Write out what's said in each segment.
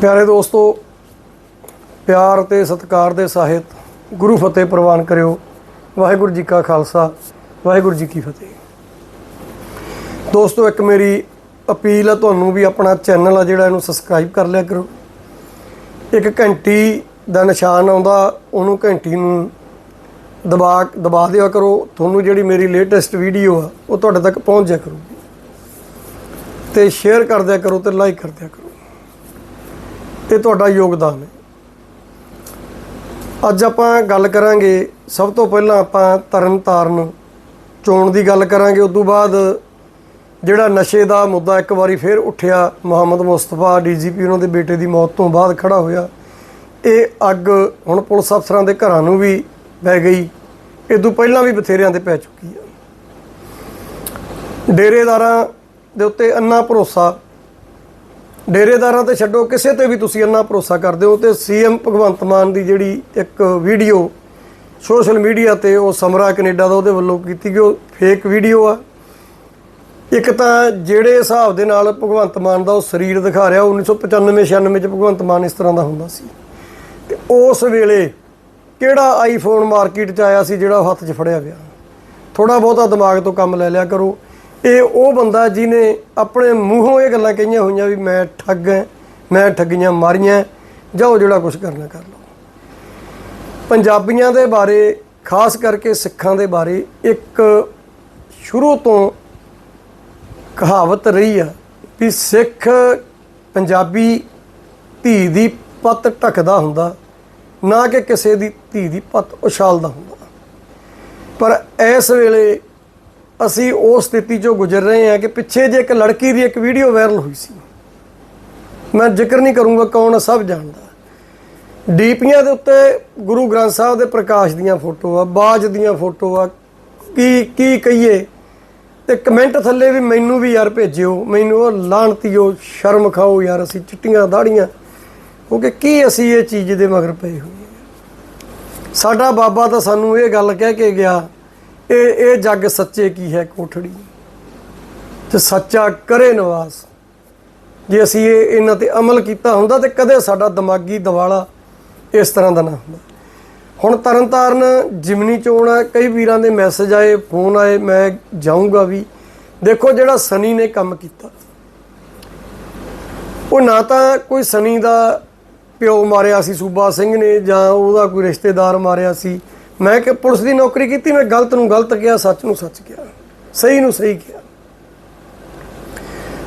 ਪਿਆਰੇ ਦੋਸਤੋ, ਪਿਆਰ ਤੇ ਸਤਿਕਾਰ ਦੇ ਸਾਹਿਤ ਗੁਰੂ ਫਤਿਹ ਪ੍ਰਵਾਨ ਕਰਿਓ। ਵਾਹਿਗੁਰੂ ਜੀ ਕਾ ਖਾਲਸਾ, ਵਾਹਿਗੁਰੂ ਜੀ ਕੀ ਫਤਿਹ। ਦੋਸਤੋ, ਇੱਕ ਮੇਰੀ ਅਪੀਲ ਹੈ ਤੁਹਾਨੂੰ ਵੀ ਆਪਣਾ ਚੈਨਲ ਆ ਜਿਹੜਾ ਇਹਨੂੰ ਸਬਸਕ੍ਰਾਈਬ ਕਰ ਲਿਆ ਕਰੋ। ਇੱਕ ਘੰਟੀ ਦਾ ਨਿਸ਼ਾਨ ਆਉਂਦਾ, ਉਹਨੂੰ ਘੰਟੀ ਨੂੰ ਦਬਾ ਦਬਾ ਦਿਆ ਕਰੋ। ਤੁਹਾਨੂੰ ਜਿਹੜੀ ਮੇਰੀ ਲੇਟੈਸਟ ਵੀਡੀਓ ਆ, ਉਹ ਤੁਹਾਡੇ ਤੱਕ ਪਹੁੰਚ ਜਾ ਕਰੂਗੀ। ਤੇ ਸ਼ੇਅਰ ਕਰ ਦਿਆ ਕਰੋ ਤੇ ਲਾਈਕ ਕਰ ਦਿਆ ਕਰੋ। ਇਹ ਤੁਹਾਡਾ ਯੋਗਦਾਨ ਹੈ। ਅੱਜ ਆਪਾਂ ਗੱਲ ਕਰਾਂਗੇ, ਸਭ ਤੋਂ ਪਹਿਲਾਂ ਆਪਾਂ ਤਰਨ ਤਾਰਨ ਚੋਣ ਦੀ ਗੱਲ ਕਰਾਂਗੇ। ਉਸ ਤੋਂ ਬਾਅਦ ਜਿਹੜਾ ਨਸ਼ੇ ਦਾ ਮੁੱਦਾ ਇੱਕ ਵਾਰੀ ਫੇਰ ਉੱਠਿਆ, ਮੁਹੰਮਦ ਮੁਸਤਫਾ ਡੀਜੀਪੀ, ਉਹਨਾਂ ਦੇ ਬੇਟੇ ਦੀ ਮੌਤ ਤੋਂ ਬਾਅਦ ਖੜਾ ਹੋਇਆ। ਇਹ ਅੱਗ ਹੁਣ ਪੁਲਿਸ ਅਫਸਰਾਂ ਦੇ ਘਰਾਂ ਨੂੰ ਵੀ ਪੈ ਗਈ। ਇਹ ਤੋਂ ਪਹਿਲਾਂ ਵੀ ਬਥੇਰਿਆਂ ਤੇ ਪੈ ਚੁੱਕੀ ਆ ਡੇਰੇਦਾਰਾਂ ਦੇ ਉੱਤੇ ਅੰਨਾ ਭਰੋਸਾ ਡੇਰੇਦਾਰਾਂ ਤੇ ਛੱਡੋ, ਕਿਸੇ ਤੇ ਵੀ ਤੁਸੀਂ ਇੰਨਾ ਭਰੋਸਾ ਕਰਦੇ ਹੋ ਤੇ ਸੀਐਮ ਭਗਵੰਤ ਮਾਨ ਦੀ ਜਿਹੜੀ ਇੱਕ ਵੀਡੀਓ ਸੋਸ਼ਲ ਮੀਡੀਆ ਤੇ ਉਹ ਸਮਰਾ ਕੈਨੇਡਾ ਦਾ ਉਹਦੇ ਵੱਲੋਂ ਕੀਤੀ ਗਈ, ਉਹ ਫੇਕ ਵੀਡੀਓ ਆ। ਇੱਕ ਤਾਂ ਜਿਹੜੇ ਹਿਸਾਬ ਦੇ ਨਾਲ ਭਗਵੰਤ ਮਾਨ ਦਾ ਉਹ ਸਰੀਰ ਦਿਖਾ ਰਿਹਾ, ਉਹ 1995 96 ਚ ਭਗਵੰਤ ਮਾਨ ਇਸ ਤਰ੍ਹਾਂ ਦਾ ਹੁੰਦਾ ਸੀ। ਤੇ ਉਸ ਵੇਲੇ ਕਿਹੜਾ ਆਈਫੋਨ ਮਾਰਕੀਟ 'ਚ ਆਇਆ ਸੀ ਜਿਹੜਾ ਉਹ ਹੱਥ 'ਚ ਫੜਿਆ ਗਿਆ? ਥੋੜਾ ਬਹੁਤਾ ਦਿਮਾਗ ਤੋਂ ਕੰਮ ਲੈ ਲਿਆ ਕਰੋ। ਇਹ ਉਹ ਬੰਦਾ ਜਿਹਨੇ ਆਪਣੇ ਮੂੰਹੋਂ ਇਹ ਗੱਲਾਂ ਕਹੀਆਂ ਹੋਈਆਂ ਵੀ ਮੈਂ ਠੱਗ ਐ, ਮੈਂ ਠੱਗੀਆਂ ਮਾਰੀਆਂ ਜਾਓ ਜਿਹੜਾ ਕੁਝ ਕਰਨਾ ਕਰ ਲਓ। ਪੰਜਾਬੀਆਂ ਦੇ ਬਾਰੇ, ਖਾਸ ਕਰਕੇ ਸਿੱਖਾਂ ਦੇ ਬਾਰੇ ਇੱਕ ਸ਼ੁਰੂ ਤੋਂ ਕਹਾਵਤ ਰਹੀ ਆ ਵੀ ਸਿੱਖ ਪੰਜਾਬੀ ਧੀ ਦੀ ਪੱਤ ਢੱਕਦਾ ਹੁੰਦਾ, ਨਾ ਕਿ ਕਿਸੇ ਦੀ ਧੀ ਦੀ ਪੱਤ ਉਛਾਲਦਾ ਹੁੰਦਾ। ਪਰ ਇਸ ਵੇਲੇ ਅਸੀਂ ਉਸ ਸਥਿਤੀ ਚੋਂ ਗੁਜ਼ਰ ਰਹੇ ਹਾਂ ਕਿ ਪਿੱਛੇ ਜੇ ਇੱਕ ਲੜਕੀ ਦੀ ਇੱਕ ਵੀਡੀਓ ਵਾਇਰਲ ਹੋਈ ਸੀ। ਮੈਂ ਜ਼ਿਕਰ ਨਹੀਂ ਕਰੂੰਗਾ ਕੌਣ ਸਭ ਜਾਣਦਾ। ਡੀਪੀਆਂ ਦੇ ਉੱਤੇ ਗੁਰੂ ਗ੍ਰੰਥ ਸਾਹਿਬ ਦੇ ਪ੍ਰਕਾਸ਼ ਦੀਆਂ ਫੋਟੋ ਆ, ਬਾਜ ਦੀਆਂ ਫੋਟੋ ਆ, ਕੀ ਕੀ ਕਹੀਏ? ਤੇ ਕਮੈਂਟ ਥੱਲੇ ਵੀ ਮੈਨੂੰ ਵੀ ਯਾਰ ਭੇਜਿਓ, ਮੈਨੂੰ ਉਹ ਲਾਣਤੀਓ ਸ਼ਰਮ ਖਾਓ ਯਾਰ, ਅਸੀਂ ਚਿੱਟੀਆਂ ਦਾੜੀਆਂ। ਕਿਉਂਕਿ ਕੀ ਅਸੀਂ ਇਹ ਚੀਜ਼ ਦੇ ਮਗਰ ਪਏ ਹੋਏ ਸਾਡਾ ਬਾਬਾ ਤਾਂ ਸਾਨੂੰ ਇਹ ਗੱਲ ਕਹਿ ਕੇ ਗਿਆ ਇਹ ਇਹ ਜੱਗ ਸੱਚੇ ਕੀ ਹੈ ਕੋਠੜੀ? ਤੇ ਸੱਚਾ ਕਰੇ ਨਿਵਾਸ। ਜੇ ਅਸੀਂ ਇਹ ਇਹਨਾਂ ਤੇ ਅਮਲ ਕੀਤਾ ਹੁੰਦਾ ਤੇ ਕਦੇ ਸਾਡਾ ਦਿਮਾਗੀ ਦਿਵਾਲਾ ਇਸ ਤਰ੍ਹਾਂ ਦਾ ਨਾ ਹੁੰਦਾ। ਹੁਣ ਤਰਨਤਾਰਨ ਜਿਮਨੀ ਚੋਣ ਆ, ਕਈ ਵੀਰਾਂ ਦੇ ਮੈਸੇਜ ਆਏ, ਫੋਨ ਆਏ, ਮੈਂ ਜਾਊਂਗਾ ਵੀ। ਦੇਖੋ ਜਿਹੜਾ ਸਨੀ ਨੇ ਕੰਮ ਕੀਤਾ। ਉਹ ਨਾ ਤਾਂ ਕੋਈ ਸਨੀ ਦਾ ਪਿਓ ਮਾਰਿਆ ਸੀ, ਸੂਬਾ ਸਿੰਘ ਨੇ ਜਾਂ ਉਹਦਾ ਕੋਈ ਰਿਸ਼ਤੇਦਾਰ ਮਾਰਿਆ ਸੀ। ਮੈਂ ਕਿ ਪੁਲਿਸ ਦੀ ਨੌਕਰੀ ਕੀਤੀ, ਮੈਂ ਗਲਤ ਨੂੰ ਗਲਤ ਕਿਹਾ, ਸੱਚ ਨੂੰ ਸੱਚ ਕਿਹਾ, ਸਹੀ ਨੂੰ ਸਹੀ ਕਿਹਾ।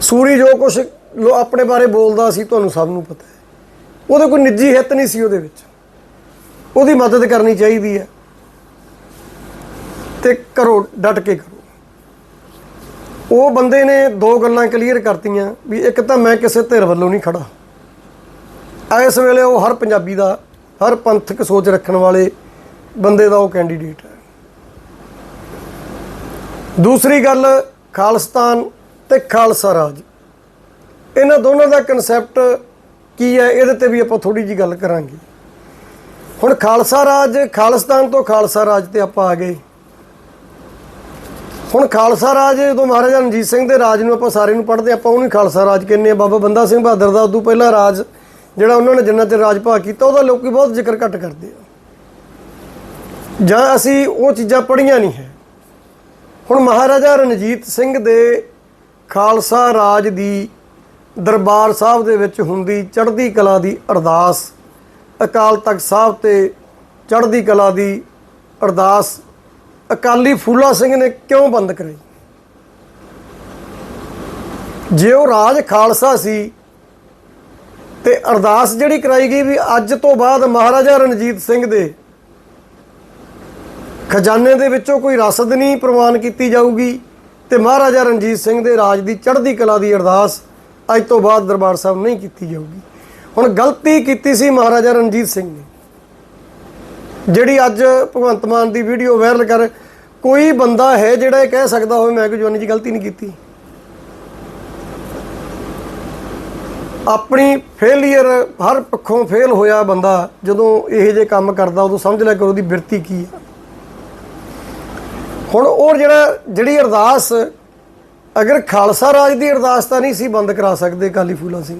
ਸੂਰੀ ਜੋ ਕੁਝ ਆਪਣੇ ਬਾਰੇ ਬੋਲਦਾ ਸੀ, ਤੁਹਾਨੂੰ ਸਭ ਨੂੰ ਪਤਾ ਹੈ। ਉਹਦਾ ਕੋਈ ਨਿੱਜੀ ਹਿੱਤ ਨਹੀਂ ਸੀ ਉਹਦੇ ਵਿੱਚ। ਉਹਦੀ ਮਦਦ ਕਰਨੀ ਚਾਹੀਦੀ ਹੈ। ਤੇ ਕਰੋ, ਡਟ ਕੇ ਕਰੋ। ਉਹ ਬੰਦੇ ਨੇ ਦੋ ਗੱਲਾਂ ਕਲੀਅਰ ਕਰਤੀਆਂ ਵੀ ਇੱਕ ਤਾਂ ਮੈਂ ਕਿਸੇ ਧਿਰ ਵੱਲੋਂ ਨਹੀਂ ਖੜਾ ਇਸ ਵੇਲੇ ਉਹ ਹਰ ਪੰਜਾਬੀ ਦਾ, ਹਰ ਪੰਥਕ ਸੋਚ ਰੱਖਣ ਵਾਲੇ ਬੰਦੇ ਦਾ ਉਹ ਕੈਂਡੀਡੇਟ ਹੈ। ਦੂਸਰੀ ਗੱਲ, ਖਾਲਸਤਾਨ ਤੇ ਖਾਲਸਾ ਰਾਜ। ਇਹਨਾਂ ਦੋਨਾਂ ਦਾ ਕਨਸੈਪਟ ਕੀ ਹੈ, ਇਹਦੇ ਤੇ ਵੀ ਆਪਾਂ ਥੋੜੀ ਜੀ ਗੱਲ ਕਰਾਂਗੇ। ਹੁਣ ਖਾਲਸਾ ਰਾਜ, ਖਾਲਸਤਾਨ ਤੋਂ ਖਾਲਸਾ ਰਾਜ ਤੇ ਆਪਾਂ ਆ ਗਏ। ਹੁਣ ਖਾਲਸਾ ਰਾਜ, ਜਦੋਂ ਮਹਾਰਾਜਾ ਰਣਜੀਤ ਸਿੰਘ ਦੇ ਰਾਜ ਨੂੰ ਆਪਾਂ ਸਾਰੇ ਨੂੰ ਪੜ੍ਹਦੇ ਆਪਾਂ ਉਹਨੂੰ ਹੀ ਖਾਲਸਾ ਰਾਜ ਕਹਿੰਦੇ ਆ ਬਾਬਾ ਬੰਦਾ ਸਿੰਘ ਬਹਾਦਰ ਦਾ ਉਦੋਂ ਪਹਿਲਾ ਰਾਜ ਜਿਹੜਾ ਉਹਨਾਂ ਨੇ ਜਿੰਨਾ ਚਿਰ ਰਾਜ ਭਾਗ ਕੀਤਾ, ਉਹਦਾ ਲੋਕੀ ਬਹੁਤ ਜ਼ਿਕਰ ਘੱਟ ਕਰਦੇ ਆ। ਜਾਂ ਅਸੀਂ ਉਹ ਚੀਜ਼ਾਂ ਪੜ੍ਹੀਆਂ ਨਹੀਂ ਹੈ। ਹੁਣ ਮਹਾਰਾਜਾ ਰਣਜੀਤ ਸਿੰਘ ਦੇ ਖਾਲਸਾ ਰਾਜ ਦੀ ਦਰਬਾਰ ਸਾਹਿਬ ਦੇ ਵਿੱਚ ਹੁੰਦੀ ਚੜ੍ਹਦੀ ਕਲਾ ਦੀ ਅਰਦਾਸ, ਅਕਾਲ ਤਖਤ ਸਾਹਿਬ ਤੇ ਚੜ੍ਹਦੀ ਕਲਾ ਦੀ ਅਰਦਾਸ ਅਕਾਲੀ ਫੂਲਾ ਸਿੰਘ ਨੇ ਕਿਉਂ ਬੰਦ ਕਰਾਈ ਜੇ ਉਹ ਰਾਜ ਖਾਲਸਾ ਸੀ ਤੇ ਅਰਦਾਸ ਜਿਹੜੀ ਕਰਾਈ ਗਈ ਵੀ ਅੱਜ ਤੋਂ ਬਾਅਦ ਮਹਾਰਾਜਾ ਰਣਜੀਤ ਸਿੰਘ ਦੇ ਖਜ਼ਾਨੇ ਦੇ ਵਿੱਚੋਂ ਕੋਈ ਰਸਦ ਨਹੀਂ ਪ੍ਰਵਾਨ ਕੀਤੀ ਜਾਊਗੀ ਤੇ ਮਹਾਰਾਜਾ ਰਣਜੀਤ ਸਿੰਘ ਦੇ ਰਾਜ ਦੀ ਚੜ੍ਹਦੀ ਕਲਾ ਦੀ ਅਰਦਾਸ ਅੱਜ ਤੋਂ ਬਾਅਦ ਦਰਬਾਰ ਸਾਹਿਬ ਨਹੀਂ ਕੀਤੀ ਜਾਊਗੀ। ਹੁਣ ਗਲਤੀ ਕੀਤੀ ਸੀ ਮਹਾਰਾਜਾ ਰਣਜੀਤ ਸਿੰਘ ਨੇ। ਜਿਹੜੀ ਅੱਜ ਭਗਵੰਤ ਮਾਨ ਦੀ ਵੀਡੀਓ ਵਾਇਰਲ ਕਰ ਕੋਈ ਬੰਦਾ ਹੈ ਜਿਹੜਾ ਇਹ ਕਹਿ ਸਕਦਾ ਹੋਵੇ, ਮੈਂ ਕੋਈ ਜਵਾਨੀ 'ਚ ਗਲਤੀ ਨਹੀਂ ਕੀਤੀ। ਆਪਣੀ ਫੇਲਿਅਰ ਹਰ ਪੱਖੋਂ ਫੇਲ ਹੋਇਆ ਬੰਦਾ ਜਦੋਂ ਇਹੋ ਜਿਹੇ ਕੰਮ ਕਰਦਾ, ਉਦੋਂ ਸਮਝ ਲਿਆ ਕਰੋ ਉਹਦੀ ਬਿਰਤੀ ਕੀ ਆ। ਹੁਣ ਉਹ ਜਿਹੜਾ, ਜਿਹੜੀ ਅਰਦਾਸ, ਅਗਰ ਖਾਲਸਾ ਰਾਜ ਦੀ ਅਰਦਾਸ ਤਾਂ ਨਹੀਂ ਸੀ ਬੰਦ ਕਰਾ ਸਕਦੇ ਕਾਲੀ ਫੂਲਾ ਸਿੰਘ।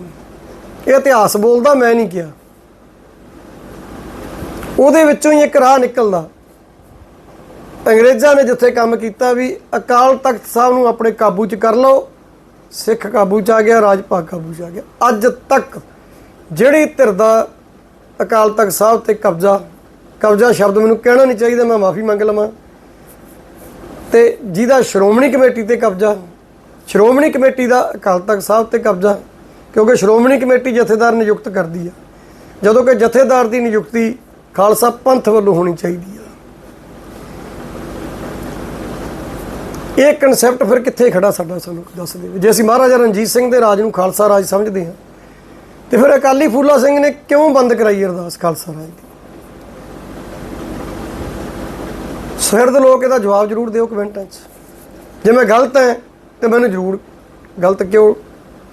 ਇਹ ਇਤਿਹਾਸ ਬੋਲਦਾ, ਮੈਂ ਨਹੀਂ ਕਿਹਾ। ਉਹਦੇ ਵਿੱਚੋਂ ਹੀ ਇੱਕ ਰਾਹ ਨਿਕਲਦਾ। ਅੰਗਰੇਜ਼ਾਂ ਨੇ ਜਿੱਥੇ ਕੰਮ ਕੀਤਾ ਵੀ ਅਕਾਲ ਤਖਤ ਸਾਹਿਬ ਨੂੰ ਆਪਣੇ ਕਾਬੂ 'ਚ ਕਰ ਲਓ, ਸਿੱਖ ਕਾਬੂ 'ਚ ਆ ਗਿਆ ਰਾਜ ਭਾਗ ਕਾਬੂ 'ਚ ਆ ਗਿਆ। ਅੱਜ ਤੱਕ ਜਿਹੜੀ ਧਿਰ ਦਾ ਅਕਾਲ ਤਖਤ ਸਾਹਿਬ ਤੇ ਕਬਜ਼ਾ ਕਬਜ਼ਾ ਸ਼ਬਦ ਮੈਨੂੰ ਕਹਿਣਾ ਨਹੀਂ ਚਾਹੀਦਾ, ਮੈਂ ਮਾਫੀ ਮੰਗ ਲਵਾਂ। ਤੇ ਜਿਹਦਾ ਸ਼੍ਰੋਮਣੀ ਕਮੇਟੀ ਤੇ ਕਬਜ਼ਾ, ਸ਼੍ਰੋਮਣੀ ਕਮੇਟੀ ਦਾ ਅਕਾਲ ਤਖਤ ਸਾਹਿਬ ਤੇ ਕਬਜ਼ਾ, ਕਿਉਂਕਿ ਸ਼੍ਰੋਮਣੀ ਕਮੇਟੀ ਜਥੇਦਾਰ ਨਿਯੁਕਤ ਕਰਦੀ ਆ। ਜਦੋਂ ਕਿ ਜਥੇਦਾਰ ਦੀ ਨਿਯੁਕਤੀ ਖਾਲਸਾ ਪੰਥ ਵੱਲੋਂ ਹੋਣੀ ਚਾਹੀਦੀ ਆ। ਇਹ ਕਨਸੈਪਟ ਫਿਰ ਕਿੱਥੇ ਖੜਾ ਸਾਡਾ ਸਾਨੂੰ ਦੱਸ ਦਿਓ ਜੇ ਅਸੀਂ ਮਹਾਰਾਜਾ ਰਣਜੀਤ ਸਿੰਘ ਦੇ ਰਾਜ ਨੂੰ ਖਾਲਸਾ ਰਾਜ ਸਮਝਦੇ ਹਾਂ, ਤੇ ਫਿਰ ਅਕਾਲੀ ਫੂਲਾ ਸਿੰਘ ਨੇ ਕਿਉਂ ਬੰਦ ਕਰਾਈ ਅਰਦਾਸ ਖਾਲਸਾ ਰਾਜ ਦੀ? ਸਿਰ ਦੇ ਲੋਕ ਇਹਦਾ ਜਵਾਬ ਜ਼ਰੂਰ ਦਿਓ ਕਮੈਂਟਾਂ 'ਚ। ਜੇ ਮੈਂ ਗਲਤ ਹਾਂ, ਤੇ ਮੈਨੂੰ ਜ਼ਰੂਰ ਗਲਤ ਕਿਉਂ?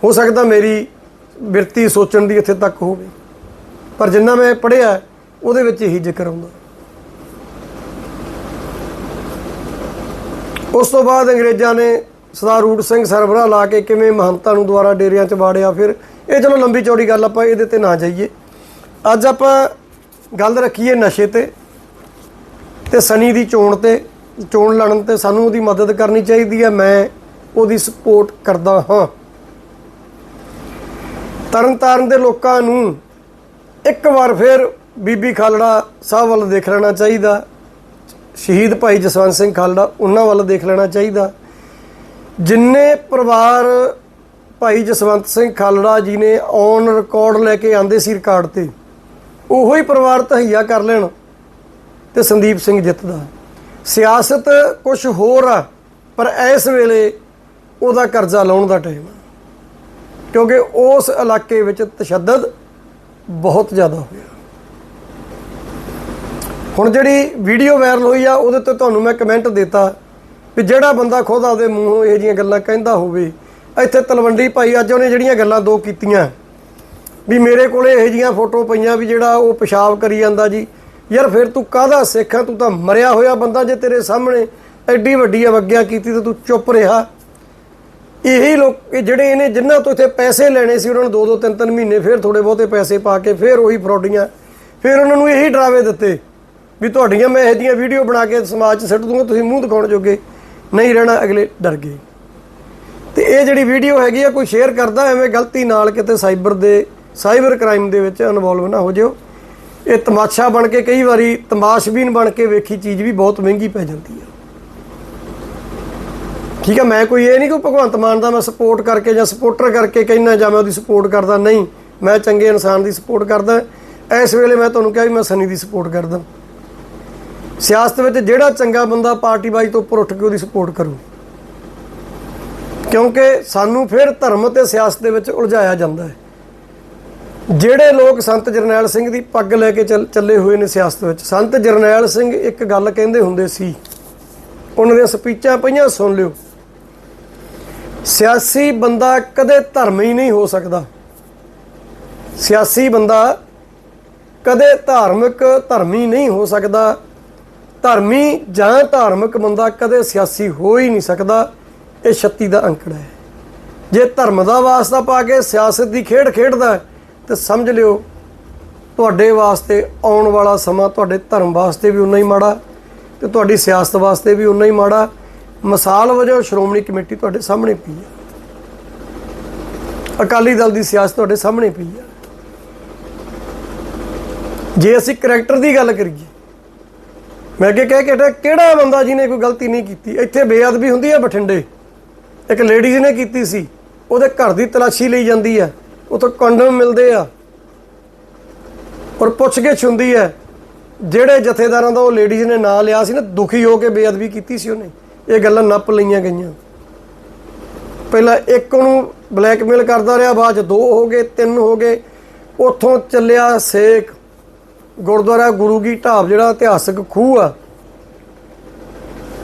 ਹੋ ਸਕਦਾ ਮੇਰੀ ਬਿਰਤੀ ਸੋਚਣ ਦੀ ਇੱਥੇ ਤੱਕ ਹੋਵੇ। ਪਰ ਜਿੰਨਾ ਮੈਂ ਪੜ੍ਹਿਆ, ਉਹਦੇ ਵਿੱਚ ਇਹੀ ਜ਼ਿਕਰ ਆਉਂਦਾ ਉਸ ਤੋਂ ਬਾਅਦ ਅੰਗਰੇਜ਼ਾਂ ਨੇ ਸਰਦਾਰ ਰੂਟ ਸਿੰਘ ਸਰਬਰਾ ਲਾ ਕੇ ਕਿਵੇਂ ਮਹੰਤਾਂ ਨੂੰ ਦੁਆਰਾ ਡੇਰਿਆਂ 'ਚ ਵਾੜਿਆ, ਫਿਰ ਇਹ ਚਲੋ ਲੰਬੀ ਚੌੜੀ ਗੱਲ ਆਪਾਂ ਇਹਦੇ ਤੇ ਨਾ ਜਾਈਏ। ਅੱਜ ਆਪਾਂ ਗੱਲ ਰੱਖੀਏ ਨਸ਼ੇ ਤੇ। ਤੇ ਸਨੀ ਦੀ ਚੋਣ ਤੇ, ਚੋਣ ਲੜਨ ਤੇ ਸਾਨੂੰ ਉਹਦੀ ਮਦਦ ਕਰਨੀ ਚਾਹੀਦੀ ਹੈ, ਮੈਂ ਉਹਦੀ ਸਪੋਰਟ ਕਰਦਾ ਹਾਂ। ਤਰਨਤਾਰਨ ਦੇ ਲੋਕਾਂ ਨੂੰ ਇੱਕ ਵਾਰ ਫਿਰ ਬੀਬੀ ਖਾਲੜਾ ਸਾਹਿਬ ਵੱਲ ਦੇਖ ਲੈਣਾ ਚਾਹੀਦਾ। ਸ਼ਹੀਦ ਭਾਈ ਜਸਵੰਤ ਸਿੰਘ ਖਾਲੜਾ ਉਹਨਾਂ ਵੱਲ ਦੇਖ ਲੈਣਾ ਚਾਹੀਦਾ। ਜਿੰਨੇ ਪਰਿਵਾਰ ਭਾਈ ਜਸਵੰਤ ਸਿੰਘ ਖਾਲੜਾ ਜੀ ਨੇ ਔਨ ਰਿਕਾਰਡ ਲੈ ਕੇ ਆਂਦੇ ਸੀ ਰਿਕਾਰਡ ਤੇ, ਉਹੋ ਹੀ ਪਰਿਵਾਰ ਤਹਈਆ ਕਰ ਲੈਣ। ਤੇ ਸੰਦੀਪ ਸਿੰਘ ਜਿੱਤਦਾ। ਸਿਆਸਤ ਕੁਝ ਹੋਰ ਆ, ਪਰ ਇਸ ਵੇਲੇ ਉਹਦਾ ਕਰਜ਼ਾ ਲਾਉਣ ਦਾ ਟਾਈਮ ਆ। ਕਿਉਂਕਿ ਉਸ ਇਲਾਕੇ ਵਿੱਚ ਤਸ਼ੱਦਦ ਬਹੁਤ ਜ਼ਿਆਦਾ ਹੋਇਆ। ਹੁਣ ਜਿਹੜੀ ਵੀਡੀਓ ਵਾਇਰਲ ਹੋਈ ਆ, ਉਹਦੇ ਤੇ ਤੁਹਾਨੂੰ ਮੈਂ ਕਮੈਂਟ ਦਿੱਤਾ ਵੀ ਜਿਹੜਾ ਬੰਦਾ ਖੁਦ ਆਪਦੇ ਮੂੰਹੋਂ ਇਹ ਜੀਆਂ ਗੱਲਾਂ ਕਹਿੰਦਾ ਹੋਵੇ, ਇੱਥੇ ਤਲਵੰਡੀ ਭਾਈ ਅੱਜ ਉਹਨੇ ਜਿਹੜੀਆਂ ਗੱਲਾਂ ਦੋ ਕੀਤੀਆਂ, ਵੀ ਮੇਰੇ ਕੋਲੇ ਇਹ ਜੀਆਂ ਫੋਟੋ ਪਈਆਂ ਵੀ ਜਿਹੜਾ ਉਹ ਪਿਸ਼ਾਬ ਕਰੀ ਜਾਂਦਾ ਜੀ ਯਾਰ ਫਿਰ ਤੂੰ ਕਾਹਦਾ ਸਿੱਖ ਆ? ਤੂੰ ਤਾਂ ਮਰਿਆ ਹੋਇਆ ਬੰਦਾ ਜੇ ਤੇਰੇ ਸਾਹਮਣੇ ਐਡੀ ਵੱਡੀ ਅਵਗਿਆ ਕੀਤੀ ਤੇ ਤੂੰ ਚੁੱਪ ਰਿਹਾ। ਇਹੀ ਲੋਕ, ਇਹ ਜਿਹੜੇ ਇਹਨੇ ਜਿਨ੍ਹਾਂ ਤੋਂ ਇੱਥੇ ਪੈਸੇ ਲੈਣੇ ਸੀ, ਉਹਨਾਂ ਨੂੰ ਦੋ ਦੋ ਤਿੰਨ ਤਿੰਨ ਮਹੀਨੇ ਫਿਰ ਥੋੜੇ ਬਹੁਤੇ ਪੈਸੇ ਪਾ ਕੇ ਫਿਰ ਉਹੀ ਫਰੋਡੀਆਂ, ਫਿਰ ਉਹਨਾਂ ਨੂੰ ਇਹੀ ਡਰਾਵੇ ਦਿੱਤੇ ਵੀ ਤੁਹਾਡੀਆਂ ਮੈਂ ਇਹ ਜੀਆਂ ਵੀਡੀਓ ਬਣਾ ਕੇ ਸਮਾਜ 'ਚ ਸਿੱਟ ਦੂੰਗਾ, ਤੁਸੀਂ ਮੂੰਹ ਦਿਖਾਉਣ ਜੋਗੇ ਨਹੀਂ ਰਹਿਣਾ, ਅਗਲੇ ਡਰ ਗਏ। ਤੇ ਇਹ ਜਿਹੜੀ ਵੀਡੀਓ ਹੈਗੀ ਆ, ਕੋਈ ਸ਼ੇਅਰ ਕਰਦਾ, ਐਵੇਂ ਗਲਤੀ ਨਾਲ ਕਿਤੇ ਸਾਈਬਰ ਦੇ, ਸਾਈਬਰ ਕ੍ਰਾਈਮ ਦੇ ਵਿੱਚ ਇਨਵੋਲਵ ਨਾ ਹੋ ਜਿਓ। ਇਹ ਤਮਾਸ਼ਾ ਬਣ ਕੇ ਕਈ ਵਾਰੀ ਤਮਾਸ਼ਬੀਨ ਬਣ ਕੇ ਵੇਖੀ ਚੀਜ਼ ਵੀ ਬਹੁਤ ਮਹਿੰਗੀ ਪੈ ਜਾਂਦੀ ਹੈ ਠੀਕ ਹੈ ਮੈਂ ਕੋਈ ਇਹ ਨਹੀਂ ਕਿ ਭਗਵੰਤ ਮਾਨ ਦਾ ਮੈਂ ਸਪੋਰਟ ਕਰਕੇ ਜਾਂ ਸਪੋਰਟਰ ਕਰਕੇ ਕਹਿਣਾ ਜਾਂ ਮੈਂ ਉਹਦੀ ਸਪੋਰਟ ਕਰਦਾ। ਨਹੀਂ, ਮੈਂ ਚੰਗੇ ਇਨਸਾਨ ਦੀ ਸਪੋਰਟ ਕਰਦਾ। ਇਸ ਵੇਲੇ ਮੈਂ ਤੁਹਾਨੂੰ ਕਿਹਾ ਵੀ ਮੈਂ ਸਨੀ ਦੀ ਸਪੋਰਟ ਕਰਦਾ। ਸਿਆਸਤ ਵਿੱਚ ਜਿਹੜਾ ਚੰਗਾ ਬੰਦਾ ਪਾਰਟੀ ਬਾਈ ਤੋਂ ਉੱਪਰ ਉੱਠ ਕੇ ਉਹਦੀ ਸਪੋਰਟ ਕਰੂ। ਕਿਉਂਕਿ ਸਾਨੂੰ ਫਿਰ ਧਰਮ ਤੇ ਸਿਆਸਤ ਦੇ ਵਿੱਚ ਉਲਝਾਇਆ ਜਾਂਦਾ ਹੈ। ਜਿਹੜੇ ਲੋਕ ਸੰਤ ਜਰਨੈਲ ਸਿੰਘ ਦੀ ਪੱਗ ਲੈ ਕੇ ਚੱਲ- ਚੱਲੇ ਹੋਏ ਨੇ ਸਿਆਸਤ ਵਿੱਚ ਸੰਤ ਜਰਨੈਲ ਸਿੰਘ ਇੱਕ ਗੱਲ ਕਹਿੰਦੇ ਹੁੰਦੇ ਸੀ ਉਹਨਾਂ ਦੀਆਂ ਸਪੀਚਾਂ ਪਈਆਂ ਸੁਣ ਲਿਓ। ਸਿਆਸੀ ਬੰਦਾ ਕਦੇ ਧਰਮੀ ਨਹੀਂ ਹੋ ਸਕਦਾ। ਸਿਆਸੀ ਬੰਦਾ ਕਦੇ ਧਾਰਮਿਕ ਧਰਮੀ ਨਹੀਂ ਹੋ ਸਕਦਾ। ਧਰਮੀ ਜਾਂ ਧਾਰਮਿਕ ਬੰਦਾ ਕਦੇ ਸਿਆਸੀ ਹੋ ਹੀ ਨਹੀਂ ਸਕਦਾ। ਇਹ 36 ਦਾ ਅੰਕੜਾ ਹੈ। ਜੇ ਧਰਮ ਦਾ ਵਾਸਤਾ ਪਾ ਕੇ ਸਿਆਸਤ ਦੀ ਖੇਡ ਖੇਡਦਾ ਹੈ, ਤੇ ਸਮਝ ਲਿਓ, ਤੁਹਾਡੇ ਵਾਸਤੇ ਆਉਣ ਵਾਲਾ ਸਮਾਂ ਤੁਹਾਡੇ ਧਰਮ ਵਾਸਤੇ ਵੀ ਉਨਾ ਹੀ ਮਾੜਾ, ਤੇ ਤੁਹਾਡੀ ਸਿਆਸਤ ਵਾਸਤੇ ਵੀ ਉਨਾ ਹੀ ਮਾੜਾ। ਮਿਸਾਲ ਵਜੋਂ ਸ਼੍ਰੋਮਣੀ ਕਮੇਟੀ ਤੁਹਾਡੇ ਸਾਹਮਣੇ ਪਈ ਹੈ ਅਕਾਲੀ ਦਲ ਦੀ ਸਿਆਸਤ ਤੁਹਾਡੇ ਸਾਹਮਣੇ ਪਈ ਹੈ ਜੇ ਅਸੀਂ ਕਰੈਕਟਰ ਦੀ ਗੱਲ ਕਰੀਏ, ਮੈਂ ਅੱਗੇ ਕਹਿ ਕੇ ਕਿਹੜਾ ਬੰਦਾ ਜਿਹਨੇ ਕੋਈ ਗਲਤੀ ਨਹੀਂ ਕੀਤੀ? ਇੱਥੇ ਬੇਅਦਬੀ ਹੁੰਦੀ ਹੈ ਬਠਿੰਡੇ। ਇੱਕ ਲੇਡੀਜ਼ ਨੇ ਕੀਤੀ ਸੀ, ਉਹਦੇ ਘਰ ਦੀ ਤਲਾਸ਼ੀ ਲਈ ਜਾਂਦੀ ਹੈ ਉੱਥੋਂ ਕੰਡਮ ਮਿਲਦੇ ਆ। ਔਰ ਪੁੱਛਗਿੱਛ ਹੁੰਦੀ ਹੈ, ਜਿਹੜੇ ਜਥੇਦਾਰਾਂ ਦਾ ਉਹ ਲੇਡੀਜ਼ ਨੇ ਨਾਂ ਲਿਆ ਸੀ ਨਾ, ਦੁਖੀ ਹੋ ਕੇ ਬੇਅਦਬੀ ਕੀਤੀ ਸੀ ਉਹਨੇ। ਇਹ ਗੱਲਾਂ ਨੱਪ ਲਈਆਂ ਗਈਆਂ। ਪਹਿਲਾਂ ਇੱਕ ਉਹਨੂੰ ਬਲੈਕਮੇਲ ਕਰਦਾ ਰਿਹਾ, ਬਾਅਦ ਚ ਦੋ ਹੋ ਗਏ, ਤਿੰਨ ਹੋ ਗਏ। ਉੱਥੋਂ ਚੱਲਿਆ ਸੇਖ ਗੁਰਦੁਆਰਾ ਗੁਰੂ ਕੀ ਢਾਬ, ਜਿਹੜਾ ਇਤਿਹਾਸਕ ਖੂਹ ਆ।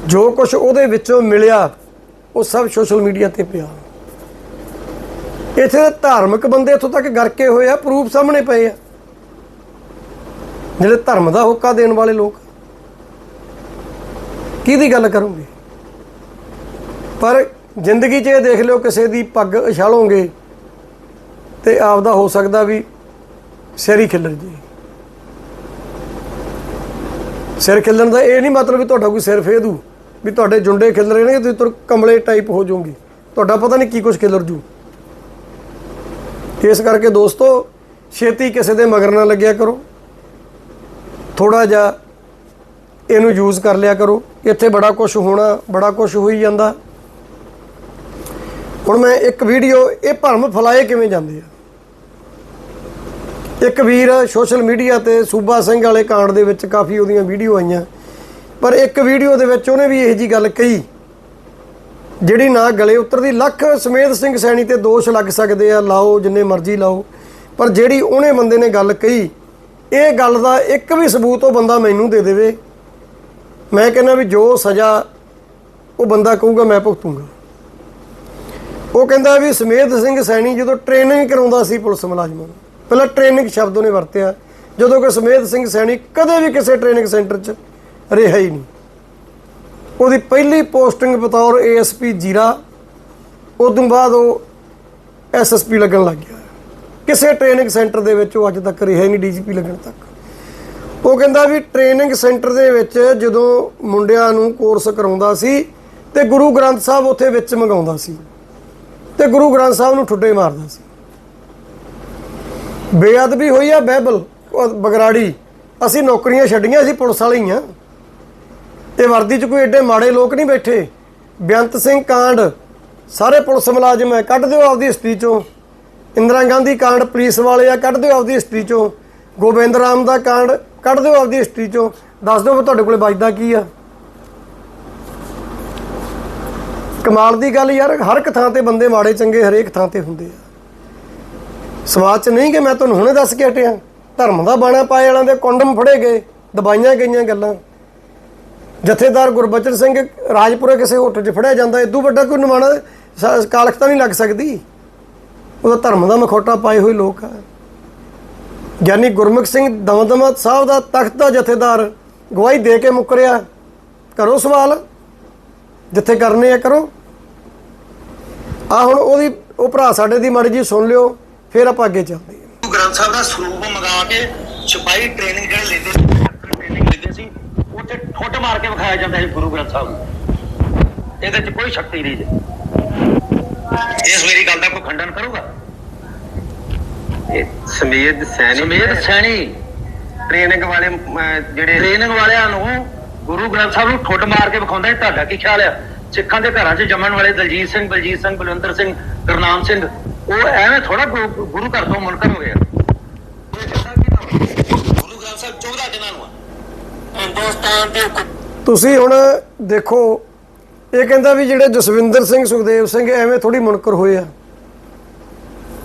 ਜੋ ਕੁਝ ਉਹਦੇ ਵਿੱਚੋਂ ਮਿਲਿਆ, ਉਹ ਸਭ ਸੋਸ਼ਲ ਮੀਡੀਆ ਤੇ ਪਿਆ। ਇੱਥੇ ਧਾਰਮਿਕ ਬੰਦੇ ਇੱਥੋਂ ਤੱਕ ਗਰਕੇ ਹੋਏ ਆ, ਪ੍ਰੂਫ ਸਾਹਮਣੇ ਪਏ ਆ। ਜਿਹੜੇ ਧਰਮ ਦਾ ਹੋਕਾ ਦੇਣ ਵਾਲੇ ਲੋਕ। ਕਿਹਦੀ ਗੱਲ ਕਰੋਗੇ? ਪਰ ਜ਼ਿੰਦਗੀ 'ਚ ਇਹ ਦੇਖ ਲਿਓ, ਕਿਸੇ ਦੀ ਪੱਗ ਉਛਾਲੋਗੇ ਤੇ ਆਪਦਾ ਹੋ ਸਕਦਾ ਵੀ ਸਿਰ ਹੀ ਖਿੱਲਰ ਜੇ। ਸਿਰ ਖਿੱਲਣ ਦਾ ਇਹ ਨਹੀਂ ਮਤਲਬ ਵੀ ਤੁਹਾਡਾ ਕੋਈ ਸਿਰ ਫੇਦੂ ਵੀ ਤੁਹਾਡੇ ਜੁੰਡੇ ਖਿੱਲ ਰਹੇ ਨੇ ਤੁਸੀਂ ਤੁਰ ਕਮਲੇ ਟਾਈਪ ਹੋ ਜਾਓਗੇ। ਤੁਹਾਡਾ ਪਤਾ ਨਹੀਂ ਕੀ ਕੁਝ ਖਿੱਲਰ ਜੂ। ਇਸ ਕਰਕੇ ਦੋਸਤੋ, ਛੇਤੀ ਕਿਸੇ ਦੇ ਮਗਰ ਨਾ ਲੱਗਿਆ ਕਰੋ। ਥੋੜਾ ਜਿਹਾ ਇਹਨੂੰ ਯੂਜ਼ ਕਰ ਲਿਆ ਕਰੋ। ਇੱਥੇ ਬੜਾ ਕੁਝ ਹੋਣਾ, ਬੜਾ ਕੁਝ ਹੋਈ ਜਾਂਦਾ। ਹੁਣ ਮੈਂ ਇੱਕ ਵੀਡੀਓ ਇਹ ਭਰਮ ਫਲਾਏ ਕਿਵੇਂ ਜਾਂਦੇ ਆ? ਇੱਕ ਵੀਰ ਸੋਸ਼ਲ ਮੀਡੀਆ ਤੇ ਸੂਬਾ ਸਿੰਘ ਵਾਲੇ ਕਾਂਡ ਦੇ ਵਿੱਚ ਕਾਫੀ ਉਹਦੀਆਂ ਵੀਡੀਓ ਆਈਆਂ। ਪਰ ਇੱਕ ਵੀਡੀਓ ਦੇ ਵਿੱਚ ਉਹਨੇ ਵੀ ਇਹੋ ਜੀ ਗੱਲ ਕਹੀ। ਜਿਹੜੀ ਨਾ ਗਲੇ ਉਤਰਦੀ, ਲੱਖ ਸਮੇਤ ਸਿੰਘ ਸੈਣੀ ਤੇ ਦੋਸ਼ ਲੱਗ ਸਕਦੇ ਆ। ਲਾਓ, ਜਿੰਨੇ ਮਰਜ਼ੀ ਲਾਓ। ਪਰ ਜਿਹੜੀ ਉਹਨੇ ਬੰਦੇ ਨੇ ਗੱਲ ਕਹੀ, ਇਹ ਗੱਲ ਦਾ ਇੱਕ ਵੀ ਸਬੂਤ ਉਹ ਬੰਦਾ ਮੈਨੂੰ ਦੇ ਦੇਵੇ। ਮੈਂ ਕਹਿੰਦਾ ਵੀ ਜੋ ਸਜ਼ਾ ਉਹ ਬੰਦਾ ਕਹੂਗਾ, ਮੈਂ ਭੁਗਤੂੰਗਾ। ਉਹ ਕਹਿੰਦਾ ਵੀ ਸਮੇਤ ਸਿੰਘ ਸੈਣੀ ਜਦੋਂ ਟ੍ਰੇਨਿੰਗ ਕਰਾਉਂਦਾ ਸੀ ਪੁਲਿਸ ਮੁਲਾਜ਼ਮਾਂ ਨੂੰ, ਪਹਿਲਾਂ ਟ੍ਰੇਨਿੰਗ ਸ਼ਬਦ ਉਹਨੇ ਵਰਤਿਆ। ਜਦੋਂ ਕਿ ਸਮੇਤ ਸਿੰਘ ਸੈਣੀ ਕਦੇ ਵੀ ਕਿਸੇ ਟ੍ਰੇਨਿੰਗ ਸੈਂਟਰ 'ਚ ਰਿਹਾ ਹੀ ਨਹੀਂ। ਉਹਦੀ ਪਹਿਲੀ ਪੋਸਟਿੰਗ ਬਤੌਰ ਏਐਸਪੀ ਜੀਰਾ, ਉਦੋਂ ਬਾਅਦ ਉਹ ਐਸਐਸਪੀ ਲੱਗਣ ਲੱਗ ਗਿਆ। ਕਿਸੇ ਟ੍ਰੇਨਿੰਗ ਸੈਂਟਰ ਦੇ ਵਿੱਚ ਉਹ ਅੱਜ ਤੱਕ ਰਿਹਾ ਹੀ ਨਹੀਂ ਡੀਜੀਪੀ ਲੱਗਣ ਤੱਕ। ਉਹ ਕਹਿੰਦਾ ਵੀ ਟ੍ਰੇਨਿੰਗ ਸੈਂਟਰ ਦੇ ਵਿੱਚ ਜਦੋਂ ਮੁੰਡਿਆਂ ਨੂੰ ਕੋਰਸ ਕਰਾਉਂਦਾ ਸੀ ਤੇ ਗੁਰੂ ਗ੍ਰੰਥ ਸਾਹਿਬ ਉੱਥੇ ਵਿੱਚ ਮੰਗਾਉਂਦਾ ਸੀ ਤੇ ਗੁਰੂ ਗ੍ਰੰਥ ਸਾਹਿਬ ਨੂੰ ਠੁੱਡੇ ਮਾਰਦਾ ਸੀ। ਬੇਅਦਬੀ ਹੋਈ ਆ ਬਹਿਬਲ ਬਗਰਾੜੀ। ਅਸੀਂ ਨੌਕਰੀਆਂ ਛੱਡੀਆਂ ਸੀ, ਪੁਲਿਸ ਵਾਲੇ ਹੀ ਵਰਦੀ 'ਚ ਕੋਈ ਐਡੇ ਮਾੜੇ ਲੋਕ ਨਹੀਂ ਬੈਠੇ। ਬੇਅੰਤ ਸਿੰਘ ਕਾਂਡ, ਸਾਰੇ ਪੁਲਿਸ ਮੁਲਾਜ਼ਮ ਹੈ, ਕੱਢ ਦਿਓ ਆਪਦੀ ਹਿਸਟਰੀ 'ਚੋਂ। ਇੰਦਰਾ ਗਾਂਧੀ ਕਾਂਡ ਪੁਲਿਸ ਵਾਲੇ ਆ, ਕੱਢ ਦਿਓ ਆਪਦੀ ਹਿਸਟਰੀ 'ਚੋਂ। ਗੋਬਿੰਦ ਰਾਮ ਦਾ ਕਾਂਡ, ਕੱਢ ਦਿਓ ਆਪਦੀ ਹਿਸਟਰੀ 'ਚੋਂ। ਦੱਸ ਦਿਓ ਵੀ ਤੁਹਾਡੇ ਕੋਲੇ ਵੱਜਦਾ ਕੀ ਆ। ਕਮਾਲ ਦੀ ਗੱਲ ਯਾਰ, ਹਰ ਇੱਕ ਥਾਂ ਤੇ ਬੰਦੇ ਮਾੜੇ ਚੰਗੇ ਹਰੇਕ ਥਾਂ ਤੇ ਹੁੰਦੇ ਆ। ਸਮਾਜ 'ਚ ਨਹੀਂ ਕਿ ਮੈਂ ਤੁਹਾਨੂੰ ਹੁਣੇ ਦੱਸ ਕੇ ਹਟਿਆ। ਧਰਮ ਦਾ ਬਾਣਾ ਪਾਏ ਵਾਲਿਆਂ ਦੇ ਕੰਡਮ ਫੜੇ ਗਏ, ਦਬਾਈਆਂ ਗਈਆਂ ਗੱਲਾਂ। ਜਥੇਦਾਰ ਗੁਰਬਚਨ ਸਿੰਘ ਰਾਜਪੁਰੇ ਕਿਸੇ ਹੋਟਲ 'ਚ ਫੜਿਆ ਜਾਂਦਾ ਇਦੋਂ ਵੱਡਾ ਕੋਈ ਨਿਮਾਣਾ ਸ- ਕਾਲਖ ਤਾਂ ਨਹੀਂ ਲੱਗ ਸਕਦੀ। ਉਹਦਾ ਧਰਮ ਦਾ ਮਖੌਟਾ ਪਾਏ ਹੋਏ ਲੋਕ ਆ। ਗਿਆਨੀ ਗੁਰਮੁਖ ਸਿੰਘ ਦਮਦਮਾ ਸਾਹਿਬ ਦਾ ਤਖਤ ਦਾ ਜਥੇਦਾਰ ਗਵਾਹੀ ਦੇ ਕੇ ਮੁੱਕਰਿਆ। ਕਰੋ ਸਵਾਲ। ਜਿੱਥੇ ਕਰਨੇ ਆ ਕਰੋ। ਆ ਹੁਣ ਉਹਦੀ, ਉਹ ਭਰਾ ਸਾਡੇ ਦੀ ਮਰਜ਼ੀ ਸੁਣ ਲਿਓ, ਫਿਰ ਆਪਾਂ ਅੱਗੇ ਚੱਲਦੇ ਹਾਂ। ਗੁਰੂ ਗ੍ਰੰਥ ਸਾਹਿਬ ਦਾ ਸਰੂਪ ਮੰਗਾ ਕੇ ਸਿਪਾਹੀ ਟ੍ਰੇਨਿੰਗ ਜਿਹੜੇ ਲੈਂਦੇ ਠੁੱਡ ਮਾਰ ਕੇ ਵਿਖਾਇਆ ਜਾਂਦਾ ਸੀ ਗੁਰੂ ਗ੍ਰੰਥ ਸਾਹਿਬ ਨੂੰ। ਇਹਦੇ 'ਚ ਕੋਈ ਸ਼ਕਤੀ ਨਹੀਂ ਜੀ ਇਸ ਮੇਰੀ ਗੱਲ ਦਾ ਕੋਈ ਖੰਡਨ ਕਰੂਗਾ? ਇਹ ਸਮੀਰ ਸੈਣੀ ਸਮੇਤ ਸੈਣੀ। ਟ੍ਰੇਨਿੰਗ ਵਾਲੇ ਜਿਹੜੇ ਟ੍ਰੇਨਿੰਗ ਵਾਲਿਆਂ ਨੂੰ ਗੁਰੂ ਗ੍ਰੰਥ ਸਾਹਿਬ ਨੂੰ ਠੁੱਡ ਮਾਰ ਕੇ ਵਿਖਾਉਂਦਾ ਸੀ। ਤੁਹਾਡਾ ਕੀ ਖਿਆਲ ਆ? ਸਿੱਖਾਂ ਦੇ ਘਰਾਂ 'ਚ ਜੰਮਣ ਵਾਲੇ ਦਲਜੀਤ ਸਿੰਘ ਬਲਜੀਤ ਸਿੰਘ ਬਲਵੰਦਰ ਸਿੰਘ ਗੁਰਨਾਮ ਸਿੰਘ ਉਹ ਐਵੇਂ ਥੋੜਾ ਗੁਰੂ ਘਰ ਤੋਂ ਮੁਨਕਰ ਹੋ ਗਿਆ ਗੁਰੂ ਗ੍ਰੰਥ ਸਾਹਿਬ ਚੌਧਾ ਕਿਨਾਂ ਨੂੰ ਹਿੰਦੁਸਤਾਨ ਦੇ ਤੁਸੀਂ ਹੁਣ ਦੇਖੋ, ਇਹ ਕਹਿੰਦਾ ਵੀ ਜਿਹੜੇ ਜਸਵਿੰਦਰ ਸਿੰਘ, ਸੁਖਦੇਵ ਸਿੰਘ ਐਵੇਂ ਥੋੜੀ ਮੁਨਕਰ ਹੋਏ ਆ।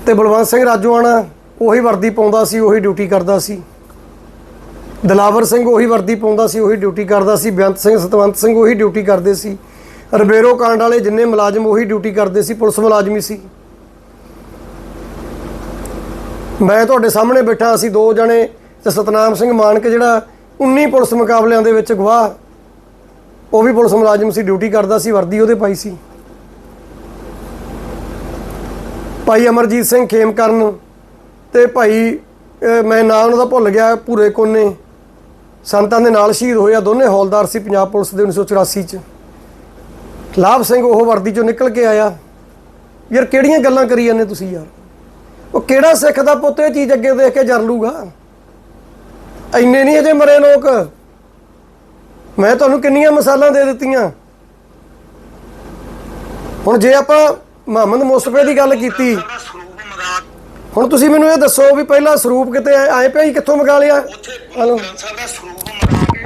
ਤੇ ਬਲਵੰਤ ਸਿੰਘ ਰਾਜੋਆਣਾ ਉਹੀ ਵਰਦੀ ਪਾਉਂਦਾ ਸੀ, ਉਹੀ ਡਿਊਟੀ ਕਰਦਾ ਸੀ। ਦਲਾਵਰ ਸਿੰਘ ਉਹੀ ਵਰਦੀ ਪਾਉਂਦਾ ਸੀ, ਉਹੀ ਡਿਊਟੀ ਕਰਦਾ ਸੀ। ਬੇਅੰਤ ਸਿੰਘ, ਸਤਵੰਤ ਸਿੰਘ ਉਹੀ ਡਿਊਟੀ ਕਰਦੇ ਸੀ। ਰਬੇਰੋ ਕਾਂਡ ਵਾਲੇ ਜਿੰਨੇ ਮੁਲਾਜ਼ਮ ਉਹੀ ਡਿਊਟੀ ਕਰਦੇ ਸੀ, ਪੁਲਿਸ ਮੁਲਾਜ਼ਮੀ ਸੀ। ਮੈਂ ਤੁਹਾਡੇ ਸਾਹਮਣੇ ਬੈਠਾ, ਅਸੀਂ ਦੋ ਜਣੇ ਤੇ ਸਤਨਾਮ ਸਿੰਘ ਮਾਨਕ ਜਿਹੜਾ 19 ਪੁਲਿਸ ਮੁਕਾਬਲਿਆਂ ਦੇ ਵਿੱਚ ਗਵਾਹ। ਉਹ ਵੀ ਪੁਲਿਸ ਮੁਲਾਜ਼ਮ ਸੀ, ਡਿਊਟੀ ਕਰਦਾ ਸੀ, ਵਰਦੀ ਉਹਦੇ ਪਾਈ ਸੀ। ਭਾਈ ਅਮਰਜੀਤ ਸਿੰਘ ਖੇਮਕਰਨ ਤੇ ਭਾਈ ਮੈਂ ਨਾਮ ਉਹਨਾਂ ਦਾ ਭੁੱਲ ਗਿਆ ਪੂਰੇ ਕੋਨੇ। ਸੰਤਾਂ ਦੇ ਨਾਲ ਸ਼ਹੀਦ ਹੋਇਆ ਦੋਨੇ ਹੌਲਦਾਰ ਸੀ ਪੰਜਾਬ ਪੁਲਿਸ ਦੇ 1984 ਚ। ਲਾਭ ਸਿੰਘ ਉਹ ਵਰਦੀ ਚੋਂ ਨਿਕਲ ਕੇ ਆਇਆ। ਯਾਰ ਕਿਹੜੀਆਂ ਗੱਲਾਂ ਕਰੀ ਜਾਂਦੇ ਤੁਸੀਂ ਯਾਰ? ਉਹ ਕਿਹੜਾ ਸਿੱਖ ਦਾ ਪੁੱਤ, ਇਹ ਚੀਜ਼ ਅੱਗੇ ਦੇਖ ਕੇ ਜਰ ਲੂਗਾ? ਇੰਨੇ ਨਹੀਂ ਅਜੇ ਮਰੇ ਲੋਕ। ਮੈਂ ਤੁਹਾਨੂੰ ਕਿੰਨੀਆਂ ਮਿਸਾਲਾਂ ਦੇ ਦਿੱਤੀਆਂ। ਹੁਣ ਜੇ ਆਪਾਂ ਮੁਹੰਮਦ ਮੁਸਤਫੇ ਦੀ ਗੱਲ ਕੀਤੀ ਹੁਣ ਤੁਸੀਂ ਮੈਨੂੰ ਇਹ ਦੱਸੋ ਵੀ ਪਹਿਲਾਂ ਸਰੂਪ ਕਿਤੇ ਆਏ- ਪਿਆ ਜੀ ਕਿੱਥੋਂ ਮੰਗਾ ਲਿਆ? ਉੱਥੇ ਗੁਰੂ ਗ੍ਰੰਥ ਸਾਹਿਬ ਦਾ ਸਰੂਪ ਮੰਗਾ ਕੇ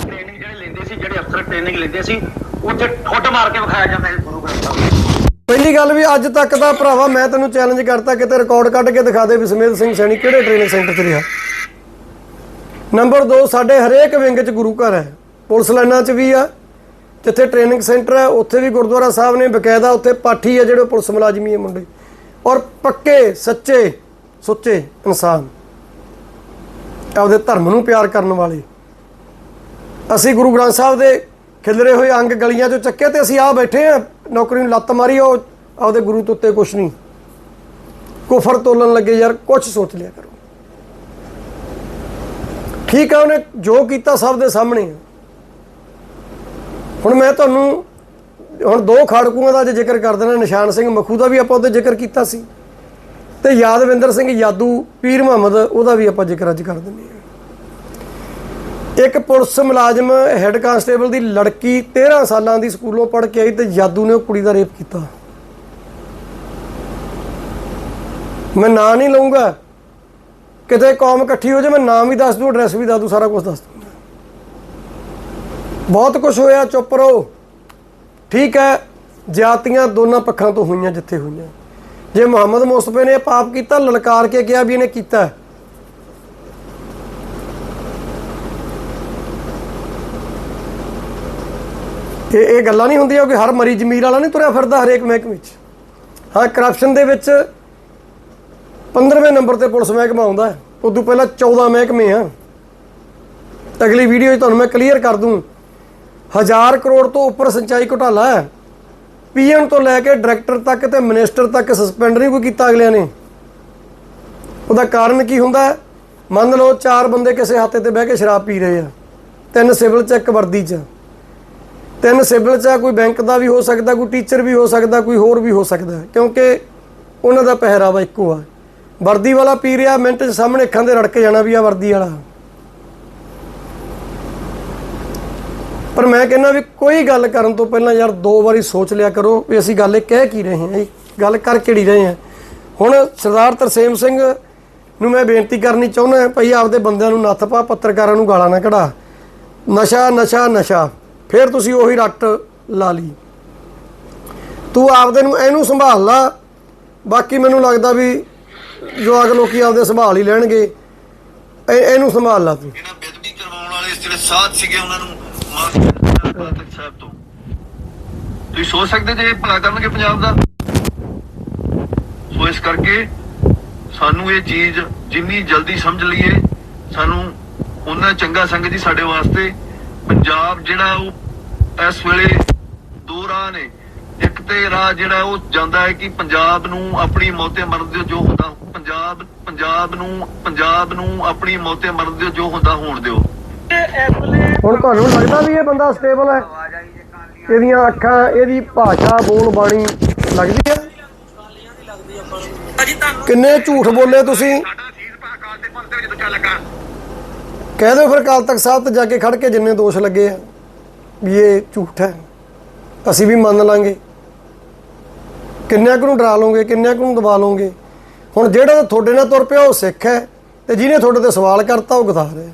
ਟ੍ਰੇਨਿੰਗ ਜਿਹੜੇ ਲੈਂਦੇ ਸੀ ਜਿਹੜੇ ਅਫਸਰ ਟ੍ਰੇਨਿੰਗ ਲੈਂਦੇ ਸੀ ਉੱਥੇ ਠੁੱਡ ਮਾਰ ਕੇ ਵਿਖਾਇਆ ਜਾਂਦਾ ਸੀ ਗੁਰੂ ਗ੍ਰੰਥ ਸਾਹਿਬ ਨੂੰ। ਪਹਿਲੀ ਗੱਲ ਵੀ ਅੱਜ ਤੱਕ ਦਾ ਭਰਾਵਾ ਮੈਂ ਤੈਨੂੰ ਚੈਲੰਜ ਕਰਤਾ ਕਿਤੇ ਰਿਕਾਰਡ ਕੱਢ ਕੇ ਦਿਖਾ ਦੇ ਵੀ ਸਮੇਤ ਸਿੰਘ ਸੈਣੀ ਕਿਹੜੇ ਟ੍ਰੇਨਿੰਗ ਸੈਂਟਰ 'ਚ ਰਿਹਾ? ਨੰਬਰ 2 ਸਾਡੇ ਹਰੇਕ ਵਿੰਗ 'ਚ ਗੁਰੂ ਘਰ ਹੈ। ਪੁਲਿਸ ਲਾਈਨਾਂ 'ਚ ਵੀ ਆ, ਜਿੱਥੇ ਟ੍ਰੇਨਿੰਗ ਸੈਂਟਰ ਹੈ, ਉੱਥੇ ਵੀ ਗੁਰਦੁਆਰਾ ਸਾਹਿਬ ਨੇ ਬਕਾਇਦਾ ਉੱਥੇ ਪਾਠੀ ਆ ਜਿਹੜੇ ਪੁਲਿਸ ਮੁਲਾਜ਼ਮੀ ਹੈ ਮੁੰਡੇ। ਔਰ ਪੱਕੇ, ਸੱਚੇ, ਸੁੱਚੇ ਇਨਸਾਨ। ਆਪਦੇ ਧਰਮ ਨੂੰ ਪਿਆਰ ਕਰਨ ਵਾਲੇ। ਅਸੀਂ ਗੁਰੂ ਗ੍ਰੰਥ ਸਾਹਿਬ ਦੇ ਖਿਲਰੇ ਹੋਏ ਅੰਗ ਗਲੀਆਂ 'ਚੋਂ ਚੱਕੇ ਤੇ ਅਸੀਂ ਆ ਬੈਠੇ ਆ, ਨੌਕਰੀ ਨੂੰ ਲੱਤ ਮਾਰੀ, ਉਹ ਆਪਦੇ ਗੁਰੂ ਤੋਂ ਉੱਤੇ ਕੁਛ ਨਹੀਂ। ਕੁਫਰ ਤੋਲਣ ਲੱਗੇ, ਯਾਰ ਕੁਝ ਸੋਚ ਲਿਆ ਕਰੋ। ਠੀਕ ਆ, ਉਹਨੇ ਜੋ ਕੀਤਾ ਸਭ ਦੇ ਸਾਹਮਣੇ। ਹੁਣ ਮੈਂ ਤੁਹਾਨੂੰ, ਹੁਣ ਦੋ ਖਾੜਕੂਆਂ ਦਾ ਜੇ ਜ਼ਿਕਰ ਕਰ ਦੇਣਾ, ਨਿਸ਼ਾਨ ਸਿੰਘ ਮਖੂ ਦਾ ਵੀ ਆਪਾਂ ਉਹਦੇ ਜ਼ਿਕਰ ਕੀਤਾ ਸੀ ਤੇ ਯਾਦਵਿੰਦਰ ਸਿੰਘ ਯਾਦੂ, ਪੀਰ ਮੁਹੰਮਦ, ਉਹਦਾ ਵੀ ਆਪਾਂ ਜ਼ਿਕਰ ਅੱਜ ਕਰ ਦਿੰਦੇ ਹਾਂ। ਇੱਕ ਪੁਲਿਸ ਮੁਲਾਜ਼ਮ, ਹੈੱਡ ਕਾਂਸਟੇਬਲ ਦੀ ਲੜਕੀ 13 ਸਾਲਾਂ ਦੀ ਸਕੂਲੋਂ ਪੜ੍ਹ ਕੇ ਆਈ ਤੇ ਯਾਦੂ ਨੇ ਉਹ ਕੁੜੀ ਦਾ ਰੇਪ ਕੀਤਾ। ਮੈਂ ਨਾਂ ਨਹੀਂ ਲਊਂਗਾ। ਕਿਤੇ ਕੌਮ ਇਕੱਠੀ ਹੋ ਜਾ ਮੈਂ ਨਾਮ ਵੀ ਦੱਸ ਦੂੰ ਐਡਰੈਸ ਵੀ ਦੱਸ ਦੂੰ, ਸਾਰਾ ਕੁਝ ਦੱਸ ਦੂੰਗਾ ਬਹੁਤ ਕੁਝ ਹੋਇਆ, ਚੁੱਪ ਰਹੋ। ਠੀਕ ਹੈ, ਜਾਤੀਆਂ ਦੋਨਾਂ ਪੱਖਾਂ ਤੋਂ ਹੋਈਆਂ, ਜਿੱਥੇ ਹੋਈਆਂ। ਜੇ ਮੁਹੰਮਦ ਮੁਸਤਫੇ ਨੇ ਪਾਪ ਕੀਤਾ, ਲਲਕਾਰ ਕੇ ਕਿਹਾ ਵੀ ਇਹਨੇ ਕੀਤਾ ਇਹ ਇਹ ਗੱਲਾਂ ਨਹੀਂ ਹੁੰਦੀਆਂ ਕਿ ਹਰ ਮਰੀ ਜ਼ਮੀਰ ਵਾਲਾ ਨਹੀਂ ਤੁਰਿਆ ਫਿਰਦਾ ਹਰੇਕ ਮਹਿਕਮੇ 'ਚ। ਹਾਂ ਕਰਪਸ਼ਨ ਦੇ ਵਿੱਚ 15ਵੇਂ ਨੰਬਰ ਤੇ ਪੁਲਿਸ ਮਹਿਕਮਾ ਆਉਂਦਾ ਹੈ। ਉਦੋਂ ਪਹਿਲਾਂ 14 ਮਹਿਕਮੇ ਆ। ਅਗਲੀ ਵੀਡੀਓ 'ਚ ਤੁਹਾਨੂੰ ਮੈਂ ਕਲੀਅਰ ਕਰ ਦੂੰ। ਹਜ਼ਾਰ ਕਰੋੜ ਤੋਂ ਉੱਪਰ ਸਿੰਚਾਈ ਘੁਟਾਲਾ ਹੈ। ਪੀਐਮ ਤੋਂ ਲੈ ਕੇ ਡਾਇਰੈਕਟਰ ਤੱਕ ਤੇ ਮਿਨਿਸਟਰ ਤੱਕ ਸਸਪੈਂਡ ਨਹੀਂ ਕੋਈ ਕੀਤਾ ਅਗਲਿਆਂ ਨੇ। ਉਹਦਾ ਕਾਰਨ ਕੀ ਹੁੰਦਾ ਮੰਨ ਲਓ ਚਾਰ ਬੰਦੇ ਕਿਸੇ ਹੱਥੇ ਤੇ ਬਹਿ ਕੇ ਸ਼ਰਾਬ ਪੀ ਰਹੇ ਆ। ਤਿੰਨ ਸਿਵਲ ਚ ਇੱਕ ਵਰਦੀ ਚ। ਤਿੰਨ ਸਿਵਲ ਚ ਆ, ਕੋਈ ਬੈਂਕ ਦਾ ਵੀ ਹੋ ਸਕਦਾ ਕੋਈ ਟੀਚਰ ਵੀ ਹੋ ਸਕਦਾ ਕੋਈ ਹੋਰ ਵੀ ਹੋ ਸਕਦਾ। ਕਿਉਂਕਿ ਉਹਨਾਂ ਦਾ ਪਹਿਰਾਵਾ ਇੱਕੋ ਆ। ਵਰਦੀ ਵਾਲਾ ਪੀ ਰਿਹਾ ਮਿੰਟ ਚ ਸਾਹਮਣੇ ਅੱਖਾਂ ਦੇ ਰੜਕ ਜਾਣਾ ਵੀ ਆ ਵਰਦੀ ਵਾਲਾ। ਪਰ ਮੈਂ ਕਹਿੰਦਾ ਵੀ ਕੋਈ ਗੱਲ ਕਰਨ ਤੋਂ ਪਹਿਲਾਂ ਯਾਰ ਦੋ ਵਾਰੀ ਸੋਚ ਲਿਆ ਕਰੋ ਵੀ ਅਸੀਂ ਗੱਲ ਇਹ ਕਹਿ ਕੀ ਰਹੇ ਹਾਂ, ਇਹ ਗੱਲ ਕਰ ਕਿਹੜੀ ਰਹੇ ਹਾਂ। ਹੁਣ ਸਰਦਾਰ ਤਰਸੇਮ ਸਿੰਘ ਨੂੰ ਮੈਂ ਬੇਨਤੀ ਕਰਨੀ ਚਾਹੁੰਦਾ ਭਈ ਆਪਦੇ ਬੰਦਿਆਂ ਨੂੰ ਨੱਥ ਪਾ, ਪੱਤਰਕਾਰਾਂ ਨੂੰ ਗਾਲਾਂ ਨਾ ਕਢਾ। ਨਸ਼ਾ ਨਸ਼ਾ ਨਸ਼ਾ। ਫਿਰ ਤੁਸੀਂ ਉਹੀ ਰੱਟ ਲਾ ਲਈ। ਤੂੰ ਆਪਦੇ ਨੂੰ ਇਹਨੂੰ ਸੰਭਾਲ ਲਾ। ਬਾਕੀ ਮੈਨੂੰ ਲੱਗਦਾ ਵੀ ਜੋ ਅਗ ਲੋਕੀ ਆਪਦੇ ਸੰਭਾਲ ਹੀ ਲੈਣਗੇ। ਇਹ- ਇਹਨੂੰ ਸੰਭਾਲ ਲਾ ਤੂੰ। ਇਹਨਾਂ ਬੇਦਬੀ ਕਰਵਾਉਣ ਵਾਲੇ ਜਿਹੜੇ ਸਾਥ ਸੀਗੇ, ਉਹਨਾਂ ਨੂੰ ਮਾਫ ਬਾਦਲ ਸਾਹਿਬ ਤੋਂ। ਤੁਸੀਂ ਸੋਚ ਸਕਦੇ ਜੇ ਇਹ ਭਲਾ ਕਰਨਗੇ ਪੰਜਾਬ ਦਾ? ਸੋ ਇਸ ਕਰਕੇ ਸਾਨੂੰ ਇਹ ਚੀਜ਼ ਜਿੰਨੀ ਜਲਦੀ ਸਮਝ ਲਈਏ, ਸਾਨੂੰ ਉਹਨਾਂ ਚੰਗਾ ਸੰਗਤ ਜੀ ਸਾਡੇ ਵਾਸਤੇ ਪੰਜਾਬ ਜਿਹੜਾ ਉਹ ਇਸ ਵੇਲੇ ਦੋ ਰਾਹ ਨੇ। ਇੱਕ ਤੇ ਰਾਹ ਜਿਹੜਾ ਉਹ ਜਾਂਦਾ ਹੈ ਕਿ ਪੰਜਾਬ ਨੂੰ ਆਪਣੀ ਮੌਤੇ ਮਰਨ ਦਿਓ ਜੋ ਹੁੰਦਾ ਪੰਜਾਬ ਪੰਜਾਬ ਨੂੰ ਪੰਜਾਬ ਨੂੰ ਆਪਣੀ ਮੌਤੇ ਮਰਨ ਦਿਓ ਜੋ ਹੁੰਦਾ ਹੋਣ ਦਿਓ। ਹੁਣ ਤੁਹਾਨੂੰ ਲੱਗਦਾ ਵੀ ਇਹ ਬੰਦਾ ਸਟੇਬਲ ਹੈ? ਇਹਦੀਆਂ ਅੱਖਾਂ ਇਹਦੀ ਭਾਸ਼ਾ ਬੋਲ ਬਾਣੀ ਲੱਗਦੀ ਹੈ? ਕਿੰਨੇ ਝੂਠ ਬੋਲੇ ਤੁਸੀਂ? ਕਾਲ ਕਹਿ ਦਿਓ ਫਿਰ ਅਕਾਲ ਤਖਤ ਸਾਹਿਬ ਤੇ ਜਾ ਕੇ ਖੜ ਕੇ ਜਿੰਨੇ ਦੋਸ਼ ਲੱਗੇ ਆ ਵੀ ਇਹ ਝੂਠ ਹੈ। ਅਸੀਂ ਵੀ ਮੰਨ ਲਾਂਗੇ। ਕਿੰਨਿਆਂ ਕੁ ਨੂੰ ਡਰਾ ਲਓਗੇ ਕਿੰਨਿਆਂ ਕੁ ਨੂੰ ਦਬਾ ਲਓਗੇ? ਹੁਣ ਜਿਹੜਾ ਤੁਹਾਡੇ ਨਾਲ ਤੁਰ ਪਿਆ ਉਹ ਸਿੱਖ ਹੈ ਤੇ ਜਿਹਨੇ ਤੁਹਾਡੇ ਤੇ ਸਵਾਲ ਕਰਤਾ ਉਹ ਗਦਾਰ ਹੈ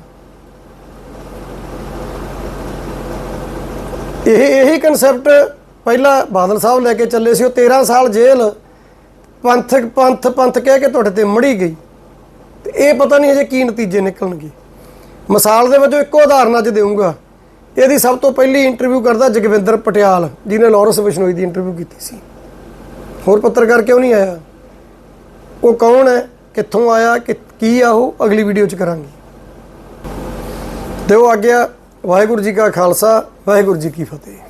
ਇਹ ਇਹੀ ਕਨਸੈਪਟ ਪਹਿਲਾਂ ਬਾਦਲ ਸਾਹਿਬ ਲੈ ਕੇ ਚੱਲੇ ਸੀ, ਉਹ 13 ਸਾਲ ਜੇਲ੍ਹ ਪੰਥਕ ਪੰਥ ਪੰਥ ਕਹਿ ਕੇ ਤੁਹਾਡੇ ਤੇ ਮੜੀ ਗਈ। ਤੇ ਇਹ ਪਤਾ ਨਹੀਂ ਅਜੇ ਕੀ ਨਤੀਜੇ ਨਿਕਲਣਗੇ। ਮਿਸਾਲ ਦੇ ਵਜੋਂ ਇੱਕੋ ਉਦਾਹਰਨ ਅੱਜ ਦੇਵਾਂਗਾ ਇਹਦੀ ਸਭ ਤੋਂ ਪਹਿਲੀ ਇੰਟਰਵਿਊ ਕਰਦਾ ਜਗਵਿੰਦਰ ਪਟਿਆਲ, ਜਿਹਨੇ ਲਾਰੈਂਸ ਬਿਸ਼ਨੋਈ ਦੀ ਇੰਟਰਵਿਊ ਕੀਤੀ ਸੀ। ਹੋਰ ਪੱਤਰਕਾਰ ਕਿਉਂ ਨਹੀਂ ਆਇਆ? ਉਹ ਕੌਣ ਹੈ? ਕਿੱਥੋਂ ਆਇਆ? ਕਿ ਕੀ ਆ ਉਹ? ਅਗਲੀ ਵੀਡੀਓ 'ਚ ਕਰਾਂਗੇ। ਦਿਓ ਆਗਿਆ ਵਾਹਿਗੁਰੂ ਜੀ ਕਾ ਖਾਲਸਾ, ਵਾਹਿਗੁਰੂ ਜੀ ਕੀ ਫਤਿਹ।